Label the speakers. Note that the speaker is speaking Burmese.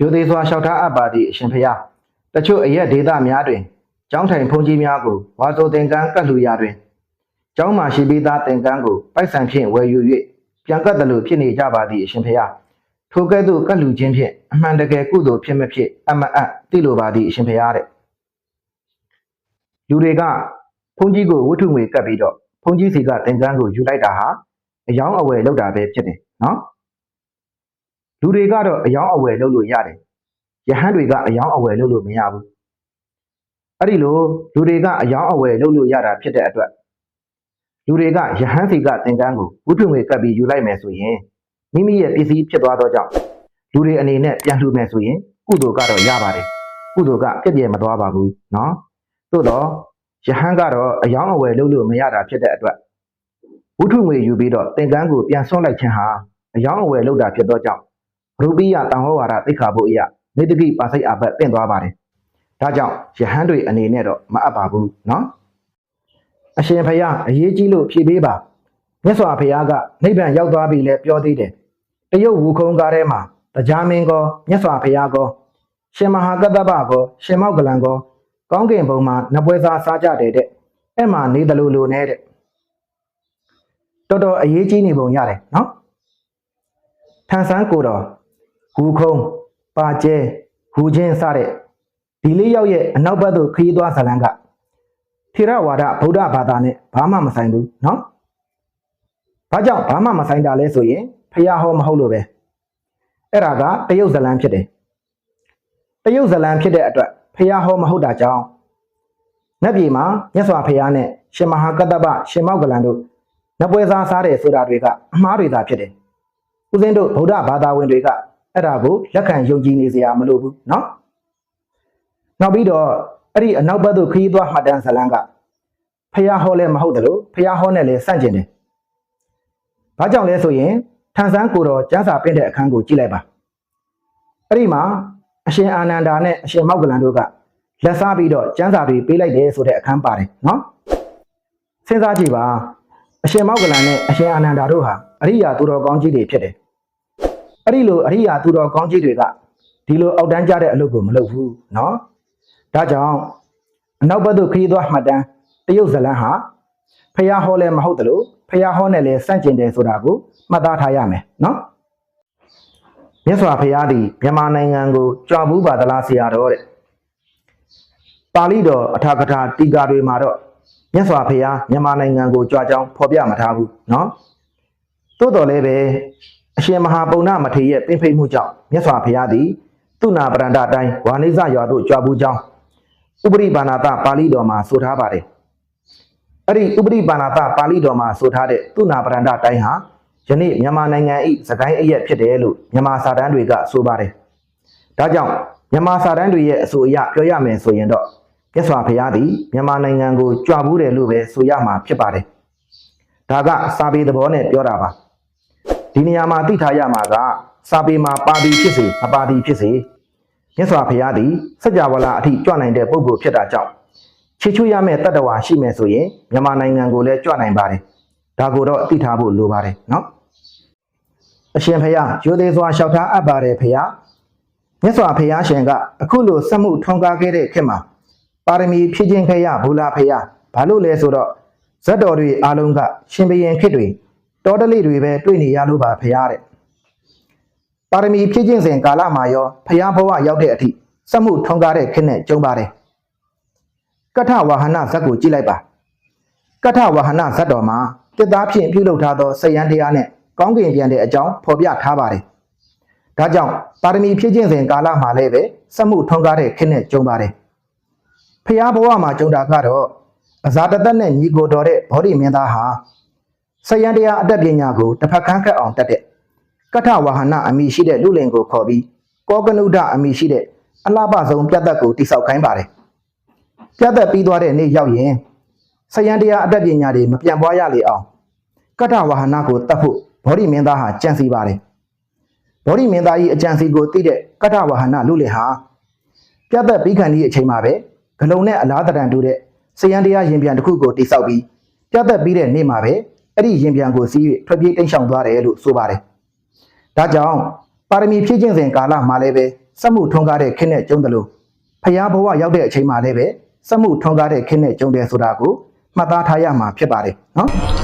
Speaker 1: ရိုသေစွာလျှောက်ထားအပ်ပါသည့်အရှင်ဖျားတချို့အရက်ဒေသများတွင်ကျောင်းထိုင်ဖုန်ကြီးများကိုဝါဆိုသင်္ကန်းကတ်လူရာတွင်ကျောင်းမှရှိပြီးသားသင်္ကန်းကိုပိုက်ဆံဖြင့်ဝယ်ယူ၍ပြန်ကတ်တယ်လို့ဖြစ်နေကြပါသည့်အရှင်ဖျားထိုကဲ့သို့ကတ်လူခြင်းဖြင့်အမှန်တကယ်ကုသိုလ်ဖြစ်မဖြစ်အမတ်အပ်သိလိုပါသည့်အရှင်ဖျားတဲ့လူတွေကဖုန်ကြီးကိုဝတ္ထုငွေကတ်ပြီးတော့ဖုန်ကြီးစီကသင်္ကန်းကိုယူလိုက်တာဟာအယောင်းအဝယ်လောက်တာပဲဖြစ်တယ်နော် လူတွေကတော့အယောင်းအဝယ်လုပ်လို့ရတယ်ယဟန်တွေကအယောင်းအဝယ်လုပ်လို့မရဘူးအဲ့ဒီလိုလူတွေကအယောင်းအဝယ်လုပ်လို့ရတာဖြစ်တဲ့အတွက်လူတွေကယဟန်စီကသင်္ကန်းကိုဝုထုငွေကပ်ပြီးယူလိုက်မယ်ဆိုရင်မိမိရဲ့ပစ္စည်းဖြစ်သွားတော့ကြောင့်လူတွေအနေနဲ့ပြန်လှူမယ်ဆိုရင်ကုသိုလ်ကတော့ရပါတယ်ကုသိုလ်ကပြည့်ပြည့်မသွားပါဘူးเนาะသို့တော့ယဟန်ကတော့အယောင်းအဝယ်လုပ်လို့မရတာဖြစ်တဲ့အတွက်ဝုထုငွေယူပြီးတော့သင်္ကန်းကိုပြန်ဆွန့်လိုက်ခြင်းဟာအယောင်းအဝယ်လုပ်တာဖြစ်တော့ကြောင့် ရူပိယတန်ဟောဝါဒသိက္ခာပုအယနေတကိပါစိတ်အပတ်တင့်သွားပါတယ်။ဒါကြောင့်ယဟန်တွေအနေနဲ့တော့မအပ်ပါဘူးနော်။အရှင်ဖယားအရေးကြီးလို့ဖြေပေးပါ။မြတ်စွာဘုရားကနိဗ္ဗာန်ရောက်သွားပြီလဲပြောသေးတယ်။တရုတ်ဝူခုံကားထဲမှာတရားမင်းကောမြတ်စွာဘုရားကောရှင်မဟာကတ္တပကောရှင်မောက်ကလန်ကောကောင်းကင်ဘုံမှာနပွဲစားစားကြတယ်တဲ့။အဲ့မှာနေတယ်လို့လို့နဲ့တဲ့။တော်တော်အရေးကြီးနေပုံရတယ်နော်။ထန်ဆန်းကိုတော် ဟူခုံပါကျဲဟူချင်းစတဲ့ဒီလေးယောက်ရဲ့အနောက်ဘက်သို့ခရီးသွားဇလံကထေရဝါဒဗုဒ္ဓဘာသာနဲ့ဘာမှမဆိုင်ဘူးเนาะဘာကြောင့်ဘာမှမဆိုင်တာလဲဆိုရင်ဖះဟောမဟုတ်လို့ပဲအဲ့ဒါကတရုတ်ဇလံဖြစ်တယ်တရုတ်ဇလံဖြစ်တဲ့အတွက်ဖះဟောမဟုတ်တာကြောင့်နတ်ပြည်မှာမြတ်စွာဘုရားနဲ့ရှင်မဟာကတ္တပရှင်မောက်ကလန်တို့နတ်ပွဲစားစားတယ်ဆိုတာတွေကအမှားတွေသာဖြစ်တယ်ဦးဇင်းတို့ဗုဒ္ဓဘာသာဝင်တွေက အဲ့ဒါကိုလက်ခံယုံကြည်နေစရာမလိုဘူးเนาะနောက်ပြီးတော့အဲ့ဒီအနောက်ဘက်သို့ခရီးသွားမှတ်တမ်းဇလန်းကဖះဟောလဲမဟုတ်တယ်လို့ဖះဟောနဲ့လဲစန့်ကျင်တယ်ဘာကြောင့်လဲဆိုရင်ထန်ဆန်းကိုတော်ကျမ်းစာပင့်တဲ့အခန်းကိုကြည့်လိုက်ပါအဲ့ဒီမှာအရှင်အာနန္ဒာနဲ့အရှင်မောက်ကလန်တို့ကလက်စားပြီးတော့ကျမ်းစာတွေပေးလိုက်တယ်ဆိုတဲ့အခန်းပါတယ်เนาะစဉ်းစားကြည့်ပါအရှင်မောက်ကလန်နဲ့အရှင်အာနန္ဒာတို့ဟာအရိယာသူတော်ကောင်းကြီးတွေဖြစ်တယ် အဲ့ဒီလိုအရိယာသူတော်ကောင်းကြီးတွေကဒီလိုအောက်တန်းကြတဲ့အလုပ်ကိုမလုပ်ဘူးเนาะဒါကြောင့်အနောက်ဘက်သို့ခရီးသွားမှတ်တမ်းတရုတ်ဇလန်းဟာဖះဟောလဲမဟုတ်တယ်လို့ဖះဟောနဲ့လဲစန့်ကျင်တယ်ဆိုတာကိုမှတ်သားထားရမယ်เนาะမြတ်စွာဘုရားသည်မြန်မာနိုင်ငံကိုကြွားဘူးပါသလားဆရာတော်တဲ့ပါဠိတော်အထာကထာတီကာတွေမှာတော့မြတ်စွာဘုရားမြန်မာနိုင်ငံကိုကြွားကြောင်းဖော်ပြမထားဘူးเนาะ သို့တော်လည်းပဲ အရှင်မဟာပုံနာမထေရရဲ့ပင်ဖိတ်မှုကြောင့်မြတ်စွာဘုရားသည်သူနာပရန္တအတိုင်းဝါနိဇရွာသို့ကြွားဘူးကြောင်းဥပရိပါဏာတပါဠိတော်မှာဆိုထားပါတယ်။အဲ့ဒီဥပရိပါဏာတပါဠိတော်မှာဆိုထားတဲ့သူနာပရန္တအတိုင်းဟာယနေ့မြန်မာနိုင်ငံ၏စကိုင်းအရက်ဖြစ်တယ်လို့မြန်မာစာတမ်းတွေကဆိုပါတယ်။ဒါကြောင့်မြန်မာစာတမ်းတွေရဲ့အဆိုအရပြောရမယ်ဆိုရင်တော့မြတ်စွာဘုရားသည်မြန်မာနိုင်ငံကိုကြွားဘူးတယ်လို့ပဲဆိုရမှာဖြစ်ပါတယ်။ဒါကစာပေသဘောနဲ့ပြောတာပါ။ ဒီနေရာမှာသိထားရမှာကစာပေမှာပါတီဖြစ်စေမပါတီဖြစ်စေမြတ်စွာဘုရားသည်စัจ java လာအထိကြွနိုင်တဲ့ပုဂ္ဂိုလ်ဖြစ်တာကြောင့်ချေချွေရမယ့်တတ္တဝါရှိမယ်ဆိုရင်မြန်မာနိုင်ငံကိုလည်းကြွနိုင်ပါတယ်။ဒါကိုတော့သိထားဖို့လိုပါတယ်နော်။အရှင်ဘုရားရိုသေစွာလျှောက်ထားအပ်ပါတယ်ဘုရား။မြတ်စွာဘုရားရှင်ကအခုလိုစက်မှုထွန်းကားခဲ့တဲ့ခေတ်မှာပါရမီဖြည့်ခြင်းခဲ့ရဘူလာဘုရားဘာလို့လဲဆိုတော့ဇတ်တော်တွေအားလုံးကရှင်ဘရင်ခေတ်တွေ တော်တလေးတွေပဲတွေ့နေရလို့ပါဘုရားတဲ့ပါရမီဖြည့်ခြင်းစဉ်ကာလမှာရောဘုရားဘဝရောက်တဲ့အထိစက်မှုထွန်းကားတဲ့ခေတ်နဲ့ကြုံပါတယ်ကထဝါဟနဇတ်ကိုကြည့်လိုက်ပါကထဝါဟနဇတ်တော်မှာတစ်သားဖြင့်ပြုလုပ်ထားသောစယံတရားနဲ့ကောင်းကင်ပြန်တဲ့အကြောင်းဖော်ပြထားပါတယ်ဒါကြောင့်ပါရမီဖြည့်ခြင်းစဉ်ကာလမှာလည်းပဲစက်မှုထွန်းကားတဲ့ခေတ်နဲ့ကြုံပါတယ်ဖျားဘဝမှာကြုံတာကတော့အဇာတသက်နဲ့ညီကိုတော်တဲ့ဘောဓိမင်းသားဟာ စယံတရားအတတ်ပညာကိုတစ်ဖက်ခန်းခတ်အောင်တတ်တဲ့ကထဝါဟနအမိရှိတဲ့လူလင်ကိုခေါ်ပြီးကောကနုဒအမိရှိတဲ့အလှပဆုံးပြတ်သက်ကိုတိဆောက်ခိုင်းပါတယ်ပြတ်သက်ပြီးသွားတဲ့နေ့ရောက်ရင်စယံတရားအတတ်ပညာတွေမပြန့်ပွားရလေအောင်ကထဝါဟနကိုတတ်ဖို့ဘောဓိမင်းသားဟာကြံစီပါတယ်ဘောဓိမင်းသားကြီးအကြံစီကိုသိတဲ့ကထဝါဟနလူလင်ဟာပြတ်သက်ပြီးခံဒီအချိန်မှာပဲဂလုံနဲ့အလားတရံတူတဲ့စယံတရားရင်ပြန်တစ်ခုကိုတိဆောက်ပြီးပြတ်သက်ပြီးတဲ့နေ့မှာပဲ အဲ့ဒီရင်ပြန်ကိုစီး၍ထွက်ပြေးတိမ်းရှောင်သွားတယ်လို့ဆိုပါတယ်။ဒါကြောင့်ပါရမီဖြည့်ခြင်းစဉ်ကာလမှာလည်းပဲစက်မှုထွန်းကားတဲ့ခင်းနဲ့ကျုံတယ်လို့ဖျားဘဝရောက်တဲ့အချိန်မှာလည်းပဲစက်မှုထွန်းကားတဲ့ခင်းနဲ့ကျုံတယ်ဆိုတာကိုမှတ်သားထားရမှာဖြစ်ပါတယ်နော်